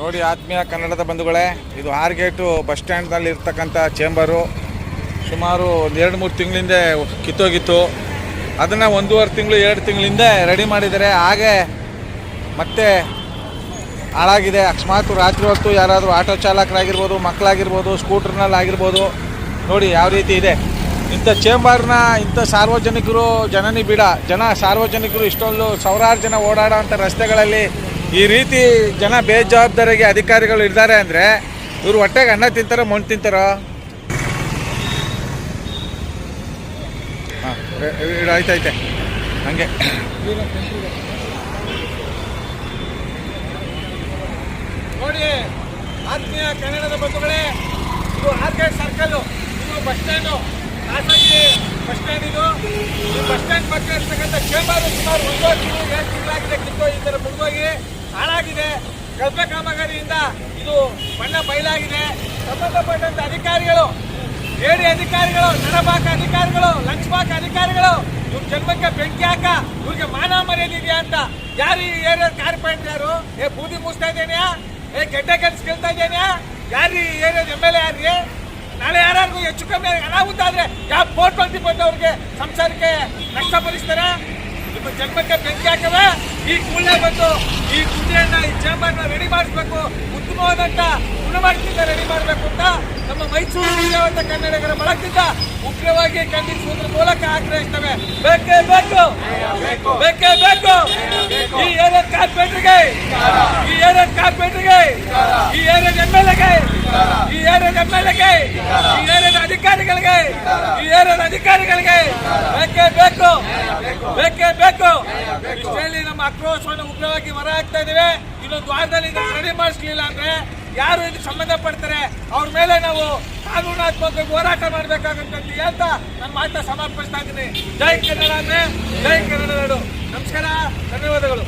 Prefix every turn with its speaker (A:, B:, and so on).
A: ನೋಡಿ ಆತ್ಮೀಯ ಕನ್ನಡದ ಬಂಧುಗಳೇ, ಇದು ಆರ್ಗೇಟು ಬಸ್ ಸ್ಟ್ಯಾಂಡ್ನಲ್ಲಿ ಇರ್ತಕ್ಕಂಥ ಚೇಂಬರು. ಸುಮಾರು ಒಂದು ಎರಡು ಮೂರು ತಿಂಗಳಿಂದ ಕಿತ್ತೋಗಿತ್ತು. ಅದನ್ನು ಒಂದೂವರೆ ತಿಂಗಳು, ಎರಡು ತಿಂಗಳಿಂದ ರೆಡಿ ಮಾಡಿದ್ದಾರೆ. ಹಾಗೆ ಮತ್ತೆ ಹಾಳಾಗಿದೆ. ಅಕಸ್ಮಾತ್ ರಾತ್ರಿ ಹೊತ್ತು ಯಾರಾದರೂ ಆಟೋ ಚಾಲಕರಾಗಿರ್ಬೋದು, ಮಕ್ಕಳಾಗಿರ್ಬೋದು ಸ್ಕೂಟ್ರ್ನಲ್ಲಿ ಆಗಿರ್ಬೋದು ನೋಡಿ ಯಾವ ರೀತಿ ಇದೆ. ಇಂಥ ಚೇಂಬರ್ನ ಇಂಥ ಸಾರ್ವಜನಿಕರು ಜನನಿ ಬಿಡ ಜನ ಸಾರ್ವಜನಿಕರು ಇಷ್ಟೊಂದು, ಸಾವಿರಾರು ಜನ ಓಡಾಡೋ ರಸ್ತೆಗಳಲ್ಲಿ ಈ ರೀತಿ ಜನ ಬೇಜವಾಬ್ದಾರಿಗೆ ಅಧಿಕಾರಿಗಳು ಇದ್ದಾರೆ ಅಂದರೆ ಇವರು ಹೊಟ್ಟೆಗೆ ಅನ್ನ ತಿಂತಾರೋ ಮಣ್ಣು ತಿಂತಾರೋ? ಹಾಂ ಆಯ್ತೈತೆ ಹಂಗೆ. ನೋಡಿ, ಆತ್ಮೀಯ ಕನ್ನಡದ ಬಂಧುಗಳೇ, ಇದು ಆರ್ಗೇಟ್ ಸರ್ಕಲ್ಲು, ಇದು ಬಸ್ ಸ್ಟ್ಯಾಂಡು. ಖಾಸಗಿ ಬಸ್ ಸ್ಟ್ಯಾಂಡ್ ಇದು. ಈ ಬಸ್ ಸ್ಟ್ಯಾಂಡ್ ಪಕ್ಕ ಇರ್ತಕ್ಕಂಥ ಚೇಂಬರ್ ಸುಮಾರು ಒಂದು ತಿಂಗಳು ಎರಡು ತಿಂಗಳಾಗಿದೆ ಕಿತ್ತು ಈ ಥರ ಮುಗಿದೋಗಿ ಹಾಳಾಗಿದೆ. ಕಲ್ಪೆ ಕಾಮಗಾರಿಯಿಂದ ಇದು ಬಣ್ಣ ಬಯಲಾಗಿದೆ. ಸಂಬಂಧಪಟ್ಟಂತ ಅಧಿಕಾರಿಗಳು, ಏಡಿ ಅಧಿಕಾರಿಗಳು ನಡಬಾಕ ಅಧಿಕಾರಿಗಳು ಲಂಚ್ಬಾಕ ಅಧಿಕಾರಿಗಳು, ಇವ್ರ ಜನ್ಮಕ್ಕೆ ಬೆಂಕಿ ಹಾಕ, ಇವ್ರಿಗೆ ಮಾನ ಮರ್ಯಾದೆ ಅಂತ ಯಾರು ಈ ಏರಿಯಾ ಕಾರ್ಪೊರೇಟ್ ಯಾರು? ಏ, ಬೂದಿ ಮುಗಿಸ್ತಾ ಇದ್ದೇನೆಯಾ? ಏ, ಗೆಡ್ಡೆ ಕೆಲಸ ಕೇಳ್ತಾ ಇದ್ದೇನೆಯಾ? ಯಾರು ಈ ಏರಿಯಾದ ಎಂ ಎಲ್ ಎ ನಾಳೆ ಯಾರಿಗೂ ಹೆಚ್ಚು ಕಮ್ಮಿ ಅನಾಹುತ ಆದ್ರೆ ಯಾವ ಬೋಟ್ ಬಂದು ಬಂದು ಅವ್ರಿಗೆ ಸಂಸಾರಕ್ಕೆ ನಿಮ್ಮ ಜನ್ಮಕ್ಕೆ ಬೆಂಕಿ ಹಾಕವೆ ಈ ಕೂಡಲೇ ಬಂದು ಈ ಕುದುರೆಯನ್ನ ಈ ಚೇಂಬರ್ನ ರೆಡಿ ಮಾಡಿಸ್ಬೇಕು, ಉತ್ತಮವಾದಂತ ಗುಣಮಟ್ಟದಿಂದ ರೆಡಿ ಮಾಡಬೇಕು ಅಂತ ನಮ್ಮ ಮೈಸೂರು ವಿಜಯವಂತ ಕನ್ನಡಿಗರ ಬಳಕದಿಂದ ಉಗ್ರವಾಗಿ ಖಂಡಿಸುವುದರ ಮೂಲಕ ಆಗ್ರಹಿಸ್ತವೆ ಬೇಕೇ ಬೇಕು. ಬೇಕೇ ಬೇಕು. ಈ ಏರಿಯಾ ಕಾರ್ಪೊರೇಟರ್ಗೆ, ಈ ಏರಿಯಾ ಕಾರ್ಪೊರೇಟರ್ಗೆ, ಈ ಏರಿಯಾ ಎಂ ಎಲ್ ಎಗೆ, ಈ ಏರಿಯಾ ಎಂ ಎಲ್ ಎಗೆ, ಈ ಏರಿಯಾದ ಅಧಿಕಾರಿಗಳಿಗೆ ಈ ಅಧಿಕಾರಿಗಳಿಗೆ ಬೇಕೇ ಬೇಕು ಬೇಕೇ ಬೇಕು. ಇಷ್ಟೇಳಿ ನಮ್ಮ ಆಕ್ರೋಶವನ್ನು ಉಗ್ರವಾಗಿ ಹೊರ ಹಾಕ್ತಾ ಇದ್ದೇವೆ. ಇನ್ನೊಂದು ವಾರದಲ್ಲಿ ಸರಿ ರೆಡಿ ಮಾಡಿಸ್ಲಿಲ್ಲ ಅಂದ್ರೆ ಯಾರು ಇದಕ್ಕೆ ಸಂಬಂಧ ಪಡ್ತಾರೆ ಅವ್ರ ಮೇಲೆ ನಾವು ಕಾನೂನಾತ್ಮಕ ಹೋರಾಟ ಮಾಡಬೇಕಾಗಂತ ಹೇಳ್ತಾ ನನ್ನ ಮಾತನ್ನ ಸಮರ್ಪಿಸ್ತಾ ಇದ್ದೀನಿ. ಜೈ ಕನ್ನಡ ಅಂದ್ರೆ ಜೈ ಕನ್ನಡ ನಮಸ್ಕಾರ, ಧನ್ಯವಾದಗಳು.